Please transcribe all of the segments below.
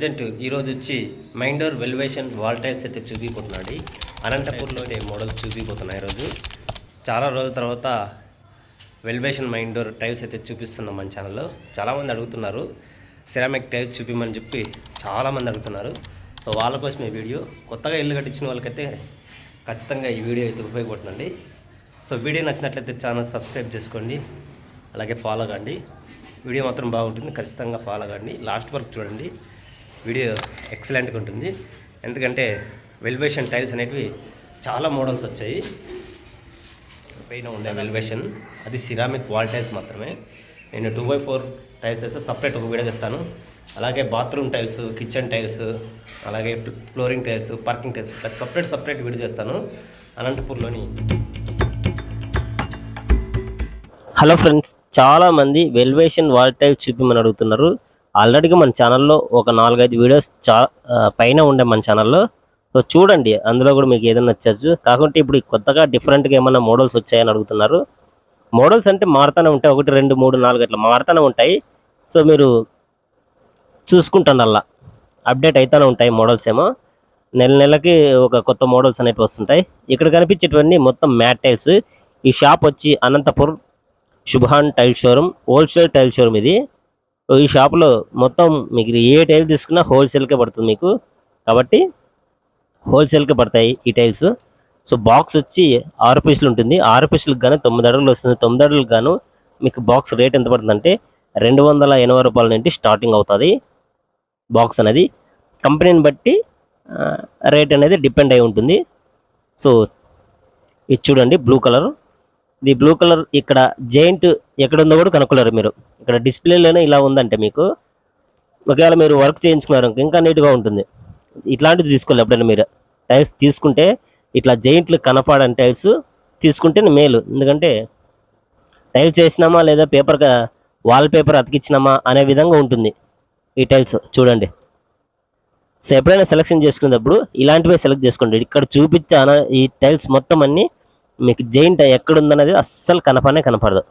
Present ఈరోజు వచ్చి మైండోర్ వెల్వేషన్ wall tiles అయితే చూపిపోతున్నాడు. అనంతపూర్లో అయితే మోడల్ చూపిపోతున్నాయి ఈరోజు చాలా రోజుల తర్వాత వెల్వేషన్ మైండోర్ టైల్స్ అయితే చూపిస్తున్నాం మన ఛానల్లో. చాలామంది అడుగుతున్నారు సిరామిక్ టైల్స్ చూపిమని చెప్పి చాలామంది అడుగుతున్నారు. సో వాళ్ళ కోసం ఈ వీడియో. కొత్తగా ఇల్లు కట్టించిన వాళ్ళకైతే ఖచ్చితంగా ఈ వీడియో అయితే ఉపయోగపడుతుందండి. సో వీడియో నచ్చినట్లయితే ఛానల్ సబ్స్క్రైబ్ చేసుకోండి అలాగే ఫాలో కండి. వీడియో మాత్రం బాగుంటుంది ఖచ్చితంగా ఫాలో కండి. లాస్ట్ వరకు చూడండి. వీడియో ఎక్సలెంట్గా ఉంటుంది. ఎందుకంటే వెల్వేషన్ టైల్స్ అనేటివి చాలా మోడల్స్ వచ్చాయి. పైన ఉండే వెల్వేషన్ అది సిరామిక్ వాల్ టైల్స్ మాత్రమే. నేను టూ బై ఫోర్ టైల్స్ అయితే సపరేట్ ఒక వీడియో తెస్తాను. అలాగే బాత్రూమ్ టైల్స్ కిచెన్ టైల్స్ అలాగే ఫ్లోరింగ్ టైల్స్ పార్కింగ్ టైల్స్ ఇట్లా సపరేట్ సపరేట్ వీడియో చేస్తాను. అనంతపూర్లోని హలో ఫ్రెండ్స్ చాలామంది వెల్వేషన్ వాల్ టైల్స్ చూపిమని అడుగుతున్నారు. ఆల్రెడీగా మన ఛానల్లో ఒక నాలుగైదు వీడియోస్ చా పైన ఉండే మన ఛానల్లో. సో చూడండి అందులో కూడా మీకు ఏదైనా నచ్చచ్చు. కాకుంటే ఇప్పుడు కొత్తగా డిఫరెంట్గా ఏమైనా మోడల్స్ వచ్చాయని అడుగుతున్నారు. మోడల్స్ అంటే మారుతూనే ఉంటాయి. ఒకటి రెండు మూడు నాలుగు అట్లా మారుతూనే ఉంటాయి. సో మీరు చూసుకుంటాను అలా అప్డేట్ అవుతూనే ఉంటాయి మోడల్స్ ఏమో. నెల నెలకి ఒక కొత్త మోడల్స్ అనేవి వస్తుంటాయి. ఇక్కడ కనిపించేటువంటి మొత్తం మ్యాట్ టైల్స్. ఈ షాప్ వచ్చి Anantapur Subhan tile showroom wholesale tile showroom ఇది. ఈ షాప్లో మొత్తం మీకు ఏ టైల్ తీసుకున్నా హోల్సేల్కే పడుతుంది మీకు. కాబట్టి హోల్సేల్కే పడతాయి ఈ టైల్స్. సో బాక్స్ వచ్చి ఆరు పీసులు ఉంటుంది. ఆరు పీసులకు గాను తొమ్మిది అడుగులు వస్తుంది. తొమ్మిది అడుగులకు గాను మీకు బాక్స్ రేట్ ఎంత పడుతుందంటే రెండు వందల ఎనభై రూపాయల నుండి స్టార్టింగ్ అవుతుంది బాక్స్ అనేది. కంపెనీని బట్టి రేట్ అనేది డిపెండ్ అయి ఉంటుంది. సో ఇది చూడండి బ్లూ కలర్. ఇది బ్లూ కలర్ ఇక్కడ జైంట్ ఎక్కడ ఉందో కూడా కనుక్కోలేరు మీరు. ఇక్కడ డిస్ప్లేలోనే ఇలా ఉందంటే మీకు. ఒకవేళ మీరు వర్క్ చేయించుకున్నారు ఇంకా నీట్గా ఉంటుంది. ఇట్లాంటిది తీసుకోవాలి ఎప్పుడైనా మీరు. టైల్స్ తీసుకుంటే ఇట్లా జైంట్లు కనపడని టైల్స్ తీసుకుంటే మేలు. ఎందుకంటే టైల్స్ వేసినామా లేదా పేపర్ వాల్ పేపర్ అతికిచ్చినామా అనే విధంగా ఉంటుంది ఈ టైల్స్. చూడండి. సో ఎప్పుడైనా సెలెక్షన్ చేసుకునేటప్పుడు ఇలాంటివే సెలెక్ట్ చేసుకోండి. ఇక్కడ చూపించాన ఈ టైల్స్ మొత్తం అన్ని మీకు జైంట్ ఎక్కడుందనేది అస్సలు కనపడనే కనపడదు.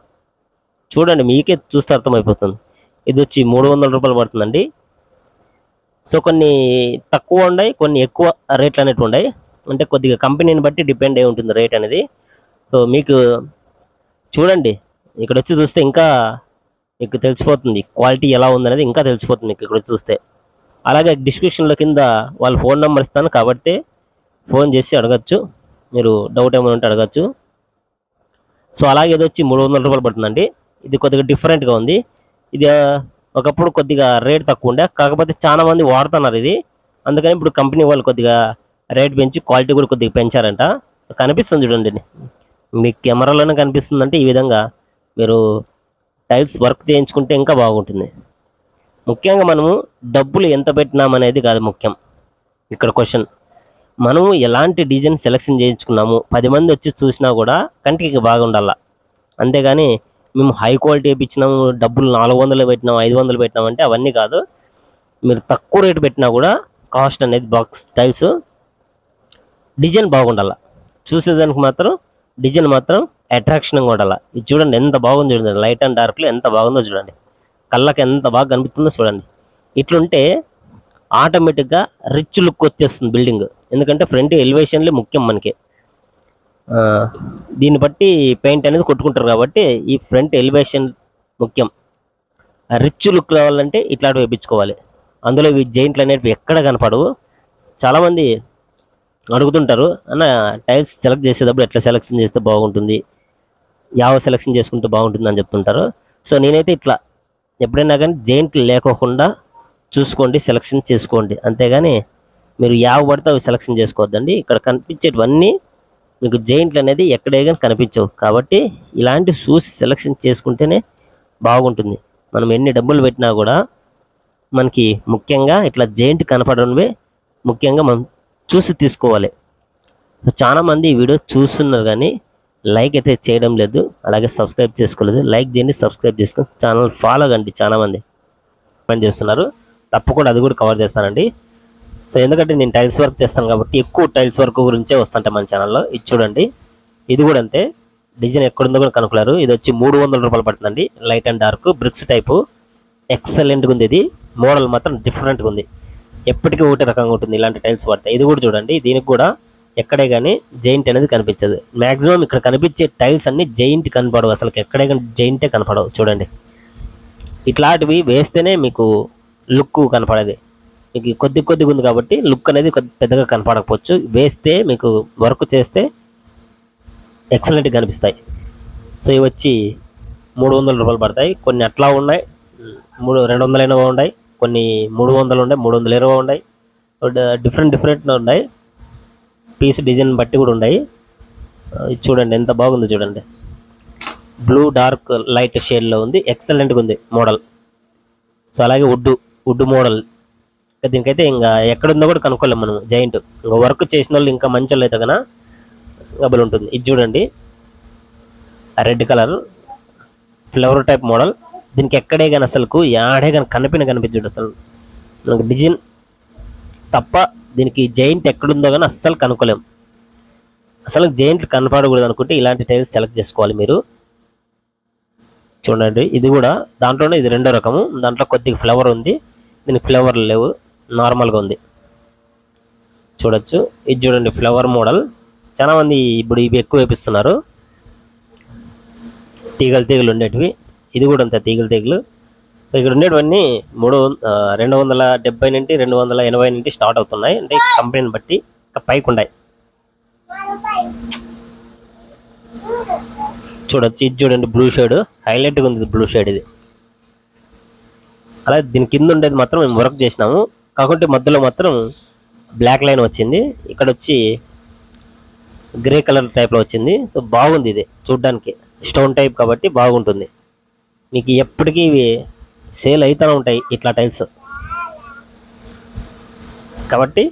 చూడండి మీకే చూస్తే అర్థమైపోతుంది. ఇది వచ్చి మూడు వందల రూపాయలు పడుతుందండి. సో కొన్ని తక్కువ ఉన్నాయి కొన్ని ఎక్కువ రేట్లు అనేవి ఉన్నాయి. అంటే కొద్దిగా కంపెనీని బట్టి డిపెండ్ అయి ఉంటుంది రేట్ అనేది. సో మీకు చూడండి ఇక్కడ వచ్చి చూస్తే ఇంకా మీకు తెలిసిపోతుంది క్వాలిటీ ఎలా ఉందనేది ఇంకా తెలిసిపోతుంది మీకు ఇక్కడ వచ్చి చూస్తే. అలాగే డిస్క్రిప్షన్లో కింద వాళ్ళ ఫోన్ నెంబర్ ఇస్తాను కాబట్టి ఫోన్ చేసి అడగచ్చు. మీరు డౌట్ ఏమైనా ఉంటే అడగచ్చు. సో అలాగే ఇది వచ్చి మూడు వందల రూపాయలు పడుతుందండి. ఇది కొద్దిగా డిఫరెంట్గా ఉంది. ఇది ఒకప్పుడు కొద్దిగా రేట్ తక్కువ ఉండే. కాకపోతే చాలా మంది వాడుతున్నారు ఇది. అందుకని ఇప్పుడు కంపెనీ వాళ్ళు కొద్దిగా రేట్ పెంచి క్వాలిటీ కూడా కొద్దిగా పెంచారంట. సో కనిపిస్తుంది చూడండి. మీ కెమెరాలోనే కనిపిస్తుందంటే ఈ విధంగా మీరు టైల్స్ వర్క్ చేయించుకుంటే ఇంకా బాగుంటుంది. ముఖ్యంగా మనము డబ్బులు ఎంత పెట్టినామనేది కాదు ముఖ్యం. ఇక్కడ క్వశ్చన్ మనము ఎలాంటి డిజైన్ సెలెక్షన్ చేయించుకున్నాము పది మంది వచ్చి చూసినా కూడా కంటికి బాగుండాల. అంతేగాని మేము హై క్వాలిటీ వేయించినాము డబ్బులు నాలుగు వందలు పెట్టినాం ఐదు వందలు పెట్టినాం అంటే అవన్నీ కాదు. మీరు తక్కువ రేటు పెట్టినా కూడా కాస్ట్ అనేది బాక్స్ టైల్స్ డిజైన్ బాగుండాల. చూసేదానికి మాత్రం డిజైన్ మాత్రం అట్రాక్షన్గా ఉండాలి. ఇది చూడండి ఎంత బాగుంది చూడండి. లైట్ అండ్ డార్క్లో ఎంత బాగుందో చూడండి. కళ్ళకి ఎంత బాగా కనిపిస్తుందో చూడండి. ఇట్లుంటే ఆటోమేటిక్గా రిచ్ లుక్ వచ్చేస్తుంది బిల్డింగ్ ఎందుకంటే ఫ్రంట్ ఎలివేషన్లే ముఖ్యం మనకి. దీన్ని బట్టి పెయింట్ అనేది కొట్టుకుంటారు కాబట్టి ఈ ఫ్రంట్ ఎలివేషన్ ముఖ్యం. రిచ్ లుక్ రావాలంటే ఇట్లాంటివి వేయించుకోవాలి అందులో ఈ జైంట్లు అనేవి ఎక్కడ కనపడవు. చాలామంది అడుగుతుంటారు అన్న టైల్స్ సెలెక్ట్ చేసేటప్పుడు ఎట్లా సెలెక్షన్ చేస్తే బాగుంటుంది? యావ సెలెక్షన్ చేసుకుంటే బాగుంటుంది అని చెప్తుంటారు. సో నేనైతే ఇట్లా. ఎప్పుడైనా కానీ జైంట్లు లేకోకుండా చూసుకోండి సెలక్షన్ చేసుకోండి. అంతేగాని మీరు యావ పడితే అవి సెలెక్షన్ చేసుకోవద్దండి. ఇక్కడ కనిపించేటివన్నీ మీకు జైంట్లు అనేది ఎక్కడే కానీ కనిపించవు. కాబట్టి ఇలాంటి చూసి సెలక్షన్ చేసుకుంటేనే బాగుంటుంది. మనం ఎన్ని డబ్బులు పెట్టినా కూడా మనకి ముఖ్యంగా ఇట్లా జైంట్ కనపడమే ముఖ్యంగా మనం చూసి తీసుకోవాలి. చాలా మంది ఈ వీడియో చూస్తున్నారు కానీ లైక్ అయితే చేయడం లేదు. అలాగే సబ్స్క్రైబ్ చేసుకోలేదు. లైక్ చేయండి సబ్స్క్రైబ్ చేసుకొని ఛానల్ ఫాలో కండి చాలామంది. పని చేస్తున్నారు. తప్పకుండా అది కూడా కవర్ చేస్తానండి. సో ఎందుకంటే నేను టైల్స్ వర్క్ చేస్తాను కాబట్టి ఎక్కువ టైల్స్ వర్క్ గురించే వస్తుంటాయి మన ఛానల్లో ఇది చూడండి. ఇది కూడా అంతే. డిజైన్ ఎక్కడుందో కూడా కనుక్కున్నారు ఇది వచ్చి మూడు వందల రూపాయలు పడుతుందండి. Light and dark bricks type ఎక్సలెంట్గా ఉంది ఇది. మోడల్ మాత్రం డిఫరెంట్గా ఉంది ఎప్పటికీ ఒకటే రకంగా ఉంటుంది ఇలాంటి టైల్స్ పడితే ఇది కూడా చూడండి. దీనికి కూడా ఎక్కడే కానీ జైంట్ అనేది కనిపించదు. మ్యాక్సిమం ఇక్కడ కనిపించే టైల్స్ అన్ని జైంట్ కనపడవు. అసలు ఎక్కడే కానీ జైంటే కనపడవు. చూడండి. ఇట్లాంటివి వేస్తేనే మీకు లుక్ కనపడేది. మీకు కొద్ది కొద్దిగా ఉంది కాబట్టి లుక్ అనేది కొద్ది పెద్దగా కనపడకపోవచ్చు. వేస్తే మీకు వర్క్ చేస్తే ఎక్సలెంట్గా కనిపిస్తాయి. సో ఇవి వచ్చి మూడు వందల రూపాయలు పడతాయి. కొన్ని అట్లా ఉన్నాయి. మూడు రెండు వందల ఎనభై ఉన్నాయి. కొన్ని మూడు వందలు ఉన్నాయి. మూడు వందల ఇరవై ఉన్నాయి. డిఫరెంట్ డిఫరెంట్ ఉన్నాయి. పీస్ డిజైన్ బట్టి కూడా ఉన్నాయి. ఇది చూడండి ఎంత బాగుంది చూడండి. బ్లూ డార్క్ లైట్ షేడ్లో ఉంది. ఎక్సలెంట్గా ఉంది మోడల్. సో అలాగే వుడ్డు వుడ్ మోడల్. దీనికైతే ఇంకా ఎక్కడుందో కూడా కనుక్కోలేము మనం. జైంట్ ఇంకా వర్క్ చేసిన వాళ్ళు ఇంకా మంచి వాళ్ళు అయితే కన్నా డబుల్ ఉంటుంది. ఇది చూడండి. Red colour flower type model దీనికి ఎక్కడే కానీ అసలుకు యాడే కానీ కనిపిన కనిపించడు అసలు. మనకు డిజైన్ తప్ప దీనికి జైంట్ ఎక్కడుందో కానీ అస్సలు కనుక్కోలేం. అసలు జైంట్ కనపడకూడదు అనుకుంటే ఇలాంటి టైల్స్ సెలెక్ట్ చేసుకోవాలి మీరు. చూడండి. ఇది కూడా దాంట్లోనే ఇది రెండో రకము. దాంట్లో కొద్దిగా ఫ్లవర్ ఉంది. దీనికి ఫ్లవర్ లేవు నార్మల్గా ఉంది. చూడొచ్చు. ఇది చూడండి ఫ్లవర్ మోడల్. చాలా మంది ఇప్పుడు ఇవి ఎక్కువ వేపిస్తున్నారు. తీగలు తీగలు ఉండేటివి. ఇది కూడా అంత తీగలు తీగలు. ఇక్కడ ఉండేటివన్నీ మూడు వం- రెండు వందల డెబ్బై నుండి రెండు వందల ఎనభై నుండి స్టార్ట్ అవుతున్నాయి. అంటే కంపెనీని బట్టి పైకి ఉన్నాయి చూడొచ్చు. ఇది చూడండి బ్లూ షేడ్. హైలైట్గా ఉంది బ్లూ షేడ్ ఇది. అలాగే దీని కింద ఉండేది మాత్రం మేము వర్క్ చేసినాము. కాకుంటే మధ్యలో మాత్రం బ్లాక్ లైన్ వచ్చింది. ఇక్కడ వచ్చి గ్రే కలర్ టైప్లో వచ్చింది. సో బాగుంది ఇది చూడ్డానికి. స్టోన్ టైప్ కాబట్టి బాగుంటుంది. మీకు ఎప్పటికీ ఇవి సేల్ అవుతూనే ఉంటాయి ఇట్లా టైల్స్ కాబట్టి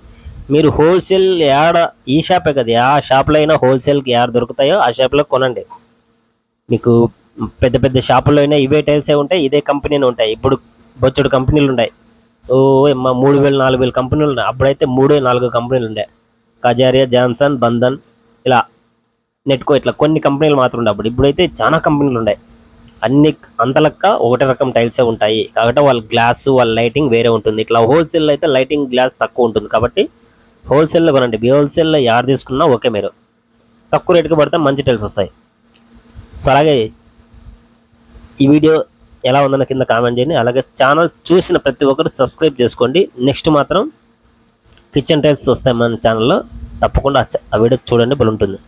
మీరు హోల్సేల్ యాడ ఈ షాపే కదా ఆ షాప్లో అయినా హోల్సేల్కి యాడ దొరుకుతాయో ఆ షాప్లో కొనండి. మీకు పెద్ద పెద్ద షాపుల్లో అయినా ఇవే టైల్సే ఉంటాయి ఇదే కంపెనీనే ఉంటాయి. ఇప్పుడు బొచ్చుడు కంపెనీలు ఉన్నాయి. ఓ మా మూడు వేలు నాలుగు వేలు కంపెనీలు ఉన్నాయి. అప్పుడైతే మూడు నాలుగు కంపెనీలు ఉండే. కజారియా జాన్సన్ బంధన్ ఇలా నెట్కో ఇట్లా కొన్ని కంపెనీలు మాత్రం ఉండే. అప్పుడు ఇప్పుడైతే చాలా కంపెనీలు ఉన్నాయి అన్ని అంతలక్క ఒకటే రకం టైల్సే ఉంటాయి. కాబట్టి వాళ్ళ గ్లాస్ వాళ్ళ లైటింగ్ వేరే ఉంటుంది. ఇట్లా హోల్సేల్ అయితే లైటింగ్ గ్లాస్ తక్కువ ఉంటుంది కాబట్టి హోల్సేల్లో కొనండి. బి హోల్సేల్లో యార్ తీసుకున్నా ఓకే మీరు. తక్కువ రేటుకి పడితే మంచి టైల్స్ వస్తాయి. సో అలాగే ఈ వీడియో ఎలా ఉందన్న కింద కామెంట్ చేయండి. అలాగే ఛానల్ చూసిన ప్రతి ఒక్కరు సబ్స్క్రైబ్ చేసుకోండి. నెక్స్ట్ మాత్రం కిచెన్ టైల్స్ వస్తాయి మన ఛానల్లో తప్పకుండా ఆ వీడియో చూడండి బాగుంటుంది